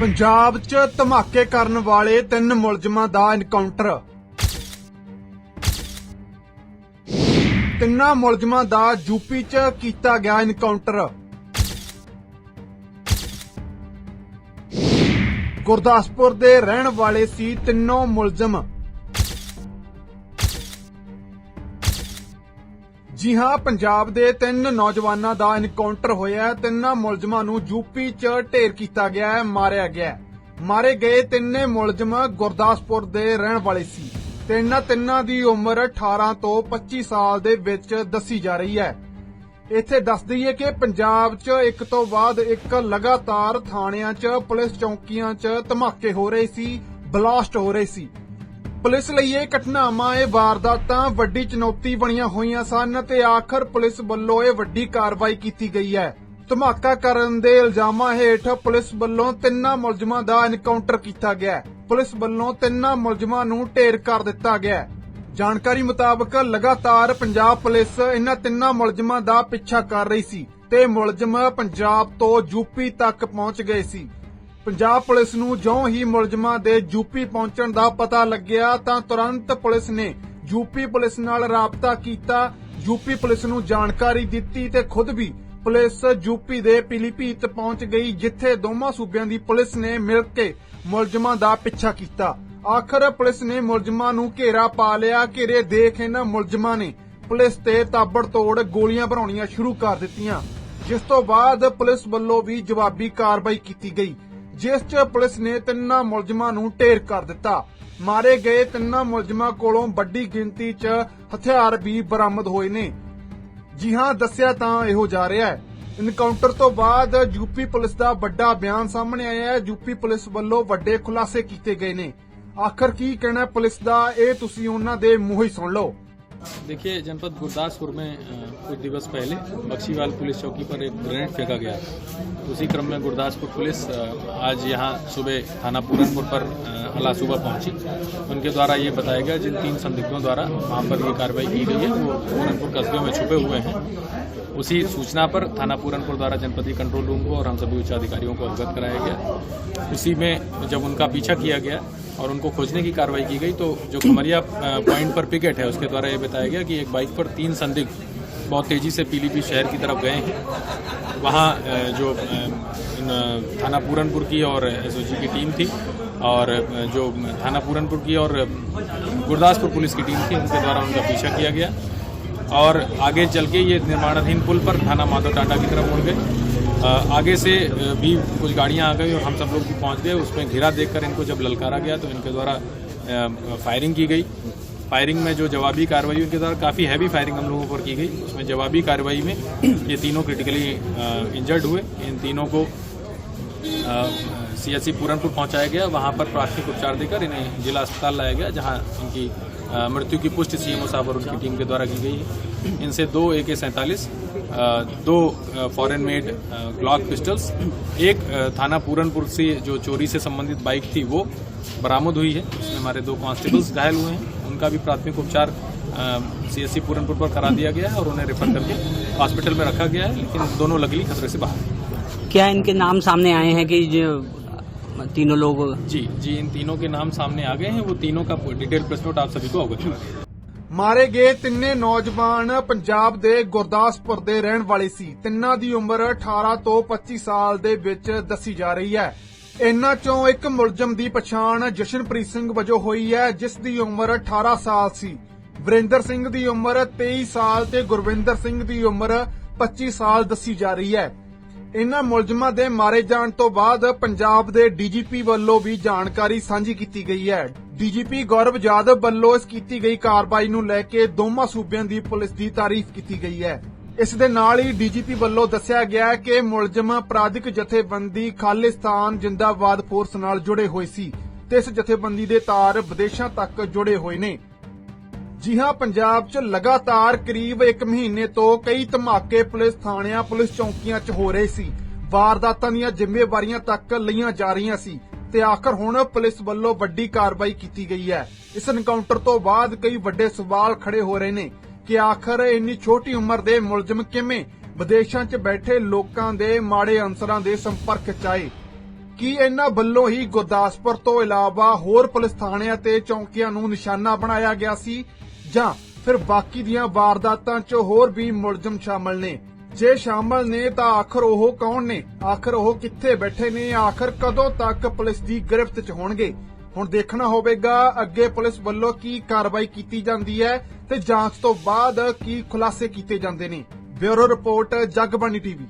ਪੰਜਾਬ 'ਚ ਧਮਾਕੇ ਕਰਨ ਵਾਲੇ ਤਿੰਨ ਮੁਲਜ਼ਮਾਂ ਦਾ ਐਨਕਾਊਂਟਰ ਤਿੰਨਾਂ ਮੁਲਜ਼ਮਾਂ ਦਾ ਯੂਪੀ 'ਚ ਕੀਤਾ ਗਿਆ ਐਨਕਾਊਂਟਰ ਗੁਰਦਾਸਪੁਰ ਦੇ ਰਹਿਣ ਵਾਲੇ ਸੀ ਤਿੰਨੋਂ ਮੁਲਜ਼ਮ। ਜੀ ਹਾਂ, ਪੰਜਾਬ ਦੇ ਤਿੰਨ ਨੌਜਵਾਨਾਂ ਦਾ ਐਨਕਾਊਂਟਰ ਹੋਇਆ ਹੈ। ਤਿੰਨਾਂ ਮੁਲਜ਼ਮਾਂ ਨੂੰ ਯੂਪੀ 'ਚ ਢੇਰ ਕੀਤਾ ਗਿਆ ਹੈ, ਮਾਰਿਆ ਗਿਆ ਹੈ। ਮਾਰੇ ਗਏ ਤਿੰਨੇ ਮੁਲਜ਼ਮ ਗੁਰਦਾਸਪੁਰ ਦੇ ਰਹਿਣ ਵਾਲੇ ਸੀ ਤੇ ਇਹਨਾਂ ਤਿੰਨਾਂ ਦੀ ਉਮਰ 18 ਤੋਂ 25 ਸਾਲ ਦੇ ਵਿੱਚ ਦੱਸੀ ਜਾ ਰਹੀ ਹੈ ਇੱਥੇ ਦੱਸ ਦਈਏ ਕਿ ਪੰਜਾਬ 'ਚ ਇੱਕ ਤੋਂ ਬਾਅਦ ਇੱਕ ਲਗਾਤਾਰ ਥਾਣਿਆਂ 'ਚ, ਪੁਲਿਸ ਚੌਕੀਆਂ 'ਚ ਧਮਾਕੇ ਹੋ ਰਹੇ ਸੀ, ਬਲਾਸਟ ਹੋ ਰਹੇ ਸੀ ਪੁਲਿਸ ਲਈ ਇਹ ਘਟਨਾਵਾਂ, ਇਹ ਵਾਰਦਾਤਾਂ ਵੱਡੀ ਚੁਣੌਤੀ ਬਣੀਆਂ ਹੋਈਆਂ ਸਨ ਤੇ ਆਖਰ ਪੁਲਿਸ ਵੱਲੋਂ ਇਹ ਵੱਡੀ ਕਾਰਵਾਈ ਕੀਤੀ ਗਈ ਹੈ। ਧਮਾਕਾ ਕਰਨ ਦੇ ਇਲਜ਼ਾਮਾਂ ਹੇਠ ਪੁਲਿਸ ਵੱਲੋਂ ਤਿੰਨਾਂ ਮੁਲਜ਼ਮਾਂ ਦਾ ਐਨਕਾਊਂਟਰ ਕੀਤਾ ਗਿਆ। ਪੁਲਿਸ ਵੱਲੋਂ ਤਿੰਨਾਂ ਮੁਲਜ਼ਮਾਂ ਨੂੰ ਢੇਰ ਕਰ ਦਿੱਤਾ ਗਿਆ। ਜਾਣਕਾਰੀ ਮੁਤਾਬਕ ਲਗਾਤਾਰ ਪੰਜਾਬ ਪੁਲਿਸ ਇਹਨਾਂ ਤਿੰਨਾਂ ਮੁਲਜ਼ਮਾਂ ਦਾ ਪਿੱਛਾ ਕਰ ਰਹੀ ਸੀ ਤੇ ਮੁਲਜ਼ਮ ਪੰਜਾਬ ਤੋਂ ਯੂਪੀ ਤੱਕ ਪਹੁੰਚ ਗਏ ਸੀ। ਪੰਜਾਬ ਪੁਲਿਸ ਨੂੰ ਜਿਉਂ ਹੀ ਮੁਲਜ਼ਮਾਂ ਦੇ ਯੂਪੀ ਪਹੁੰਚਣ ਦਾ ਪਤਾ ਲੱਗਿਆ ਤਾਂ ਤੁਰੰਤ ਪੁਲਿਸ ਨੇ ਯੂਪੀ ਪੁਲਿਸ ਨਾਲ ਰਾਬਤਾ ਕੀਤਾ। ਯੂਪੀ ਪੁਲਿਸ ਨੂੰ ਜਾਣਕਾਰੀ ਦਿੱਤੀ ਤੇ ਖੁਦ ਵੀ ਪੁਲਿਸ ਯੂਪੀ ਦੇ ਪਿਲੀਭੀਤ ਪਹੁੰਚ ਗਈ, ਜਿੱਥੇ ਦੋਵਾਂ ਸੂਬਿਆਂ ਦੀ ਪੁਲਿਸ ਨੇ ਮਿਲ ਕੇ ਮੁਲਜ਼ਮਾਂ ਦਾ ਪਿੱਛਾ ਕੀਤਾ। ਆਖਰ ਪੁਲਿਸ ਨੇ ਮੁਲਜ਼ਮਾਂ ਨੂੰ ਘੇਰਾ ਪਾ ਲਿਆ, ਘੇਰੇ ਦੇਖ ਇਹਨਾਂ ਮੁਲਜ਼ਮਾਂ ਨੇ ਪੁਲਿਸ ਤੇ ਤਾਬੜਤੋੜ ਗੋਲੀਆਂ ਭਰਾਉਣੀਆਂ ਸ਼ੁਰੂ ਕਰ ਦਿੱਤੀਆਂ। ਜਿਸ ਤੋਂ ਬਾਅਦ ਪੁਲਿਸ ਵੱਲੋਂ ਵੀ ਜਵਾਬੀ ਕਾਰਵਾਈ ਕੀਤੀ ਗਈ। ਜਿਸ 'ਚ ਪੁਲਿਸ ਨੇ ਤਿੰਨਾਂ ਮੁਲਜ਼ਮਾਂ ਨੂੰ ਢੇਰ ਕਰ ਦਿੱਤਾ। ਮਾਰੇ ਗਏ ਤਿੰਨਾਂ ਮੁਲਜ਼ਮਾਂ ਕੋਲੋਂ ਵੱਡੀ ਗਿਣਤੀ 'ਚ ਹਥਿਆਰ ਵੀ ਬਰਾਮਦ ਹੋਏ ਨੇ। ਜੀ ਹਾਂ, ਦੱਸਿਆ ਤਾਂ ਇਹੋ ਜਾ ਰਿਹਾ ਹੈ। ਇਨਕਾਊਂਟਰ ਤੋਂ ਬਾਅਦ ਯੂਪੀ ਪੁਲਿਸ ਦਾ ਵੱਡਾ ਬਿਆਨ ਸਾਹਮਣੇ ਆਇਆ ਹੈ। ਯੂਪੀ ਪੁਲਿਸ ਵੱਲੋਂ ਵੱਡੇ ਖੁਲਾਸੇ ਕੀਤੇ ਗਏ ਨੇ। ਆਖਰ ਕੀ ਕਹਿਣਾ ਪੁਲਿਸ ਦਾ, ਇਹ ਤੁਸੀਂ ਉਹਨਾਂ ਦੇ ਮੂੰਹ ਹੀ ਸੁਣ ਲਓ। देखिए, जनपद गुरदासपुर में कुछ दिवस पहले बक्सीवाल पुलिस चौकी पर एक ग्रेनेड फेंका गया। उसी क्रम में गुरदासपुर पुलिस आज यहाँ सुबह थाना पूरनपुर पर अला सुबह पहुँची। उनके द्वारा ये बताया गया, जिन तीन संदिग्धों द्वारा वहाँ पर ये कार्रवाई की गई है, वो पूरनपुर कस्बे में छुपे हुए हैं। उसी सूचना पर थाना पूरनपुर द्वारा जनपदीय कंट्रोल रूम को और हम सभी उच्च अधिकारियों को अवगत कराया गया। उसी में जब उनका पीछा किया गया और उनको खोजने की कार्रवाई की गई तो जो खमरिया अ, पॉइंट पर पिकेट है उसके द्वारा ये बताया गया कि एक बाइक पर तीन संदिग्ध बहुत तेज़ी से पीलीभीत शहर की तरफ़ गए हैं। वहाँ जो थाना पूरनपुर की और एसओजी की टीम थी और जो थाना पूरनपुर की और गुरदासपुर पुलिस की टीम थी उनके द्वारा उनका पीछा किया गया। और आगे चल के ये निर्माणाधीन पुल पर थाना माधव टाटा की तरफ़ मुड़ गए। आगे से भी कुछ गाड़ियाँ आ गई और हम सब लोग भी पहुँच गए। उसमें घेरा देखकर इनको जब ललकारा गया तो इनके द्वारा फायरिंग की गई। फायरिंग में जो जवाबी कार्रवाई उनके द्वारा काफ़ी हैवी फायरिंग हम लोगों पर की गई। उसमें जवाबी कार्रवाई में ये तीनों क्रिटिकली इंजर्ड हुए। इन तीनों को सीएससी पूरनपुर पहुँचाया गया। वहाँ पर प्राथमिक उपचार देकर इन्हें जिला अस्पताल लाया गया, जहाँ इनकी मृत्यु की पुष्टि सीएमओ साहब और उनकी टीम के द्वारा की गई है। इनसे दो ए के सैंतालीस दो फॉरेन मेड ग्लॉक पिस्टल्स एक थाना पूरनपुर से जो चोरी से संबंधित बाइक थी, वो बरामद हुई है। उसमें हमारे दो कांस्टेबल्स घायल हुए हैं। उनका भी प्राथमिक उपचार सीएससी पूरनपुर पर करा दिया गया है और उन्हें रेफर करके हॉस्पिटल में रखा गया है, लेकिन दोनों लगली खतरे से बाहर क्या इनके नाम सामने आए हैं कि तीनों लोग जी जी इन तीनों के नाम सामने आ गए हैं वो तीनों का डिटेल प्रेस नोट आप सभी को अवगत करा ਮਾਰੇ ਗਏ ਤਿੰਨੇ ਨੌਜਵਾਨ ਪੰਜਾਬ ਦੇ ਗੁਰਦਾਸਪੁਰ ਦੇ ਰਹਿਣ ਵਾਲੇ ਸੀ ਤਿੰਨਾਂ ਦੀ ਉਮਰ 18 ਤੋਂ 25 ਸਾਲ ਦੇ ਵਿੱਚ ਦੱਸੀ ਜਾ ਰਹੀ ਹੈ ਇਨ੍ਹਾਂ ਚੋਂ ਇੱਕ ਮੁਲਜ਼ਮ ਦੀ ਪਛਾਣ ਜਸ਼ਨਪ੍ਰੀਤ ਸਿੰਘ ਵਜੋਂ ਹੋਈ ਹੈ ਜਿਸ ਦੀ ਉਮਰ 18 ਸਾਲ ਸੀ ਵਰਿੰਦਰ ਸਿੰਘ ਦੀ ਉਮਰ 23 ਸਾਲ ਤੇ ਗੁਰਵਿੰਦਰ ਸਿੰਘ ਦੀ ਉਮਰ 25 ਸਾਲ ਦੱਸੀ ਜਾ ਰਹੀ ਹੈ ਇਨ੍ਹਾਂ ਮੁਲਜ਼ਮਾਂ ਦੇ ਮਾਰੇ ਜਾਣ ਤੋਂ ਬਾਅਦ ਪੰਜਾਬ ਦੇ ਡੀਜੀਪੀ ਵੱਲੋਂ ਵੀ ਜਾਣਕਾਰੀ ਸਾਂਝੀ ਕੀਤੀ ਗਈ ਹੈ। ਡੀਜੀਪੀ ਗੌਰਵ ਜਾਦਵ ਵੱਲੋਂ ਇਸ ਕੀਤੀ ਗਈ ਕਾਰਵਾਈ ਨੂੰ ਲੈ ਕੇ ਦੋਵਾਂ ਸੂਬਿਆਂ ਦੀ ਪੁਲਿਸ ਦੀ ਤਾਰੀਫ ਕੀਤੀ ਗਈ ਹੈ। ਇਸ ਦੇ ਨਾਲ ਹੀ ਡੀਜੀਪੀ ਵੱਲੋਂ ਦੱਸਿਆ ਗਿਆ ਕਿ ਮੁਲਜ਼ਮ ਅਪਰਾਧਿਕ ਜਥੇਬੰਦੀ ਖਾਲਿਸਤਾਨ ਜਿੰਦਾਬਾਦ ਫੋਰਸ ਨਾਲ ਜੁੜੇ ਹੋਏ ਸੀ ਤੇ ਇਸ ਜਥੇਬੰਦੀ ਦੇ ਤਾਰ ਵਿਦੇਸ਼ਾਂ ਤੱਕ ਜੁੜੇ ਹੋਏ ਨੇ। ਜੀ ਹਾਂ, ਪੰਜਾਬ 'ਚ ਲਗਾਤਾਰ ਕਰੀਬ 1 ਮਹੀਨੇ ਤੋਂ ਕਈ ਧਮਾਕੇ ਪੁਲਿਸ ਥਾਣਿਆਂ, ਪੁਲਿਸ ਚੌਕੀਆਂ 'ਚ ਹੋ ਰਹੇ ਸੀ। ਵਾਰਦਾਤਾਂ ਦੀਆਂ ਜ਼ਿੰਮੇਵਾਰੀਆਂ ਤੱਕ ਲਈਆਂ ਜਾ ਰਹੀਆਂ ਸੀ ਤੇ ਆਖਰ ਹੁਣ ਪੁਲਿਸ ਵੱਲੋਂ ਵੱਡੀ ਕਾਰਵਾਈ ਕੀਤੀ ਗਈ ਹੈ। ਇਸ ਐਨਕਾਊਂਟਰ ਤੋਂ ਬਾਅਦ ਕਈ ਵੱਡੇ ਸਵਾਲ ਖੜੇ ਹੋ ਰਹੇ ਨੇ ਕਿ ਆਖਰ ਇੰਨੀ ਛੋਟੀ ਉਮਰ ਦੇ ਮੁਲਜ਼ਮ ਕਿਵੇਂ ਵਿਦੇਸ਼ਾਂ 'ਚ ਬੈਠੇ ਲੋਕਾਂ ਦੇ ਮਾੜੇ ਅਨਸਰਾਂ ਦੇ ਸੰਪਰਕ 'ਚ ਆਏ? ਕੀ ਇਹਨਾਂ ਵੱਲੋਂ ਹੀ ਗੁਰਦਾਸਪੁਰ ਤੋਂ ਇਲਾਵਾ ਹੋਰ ਪੁਲਿਸ ਥਾਣਿਆਂ ਤੇ ਚੌਂਕੀਆਂ ਨੂੰ ਨਿਸ਼ਾਨਾ ਬਣਾਇਆ ਗਿਆ ਸੀ? ਜਾਂ ਫਿਰ ਬਾਕੀ ਦੀਆਂ ਵਾਰਦਾਤਾਂ 'ਚ ਹੋਰ ਵੀ ਮੁਲਜ਼ਮ ਸ਼ਾਮਲ ਨੇ। ਜੇ ਸ਼ਾਮਲ ਨੇ ਤਾਂ ਆਖਰ ਉਹ ਕੌਣ ਨੇ? ਆਖਰ ਉਹ ਕਿੱਥੇ ਬੈਠੇ ਨੇ? ਆਖਰ ਕਦੋਂ ਤੱਕ ਪੁਲਿਸ ਦੀ ਗ੍ਰਿਫਤ 'ਚ ਹੋਣਗੇ? ਹੁਣ ਦੇਖਣਾ ਹੋਵੇਗਾ ਅੱਗੇ ਪੁਲਿਸ ਵੱਲੋਂ ਕੀ ਕਾਰਵਾਈ ਕੀਤੀ ਜਾਂਦੀ ਹੈ ਤੇ ਜਾਂਚ ਤੋਂ ਬਾਅਦ ਕੀ ਖੁਲਾਸੇ ਕੀਤੇ ਜਾਂਦੇ ਨੇ। Bureau report, Jagbani TV.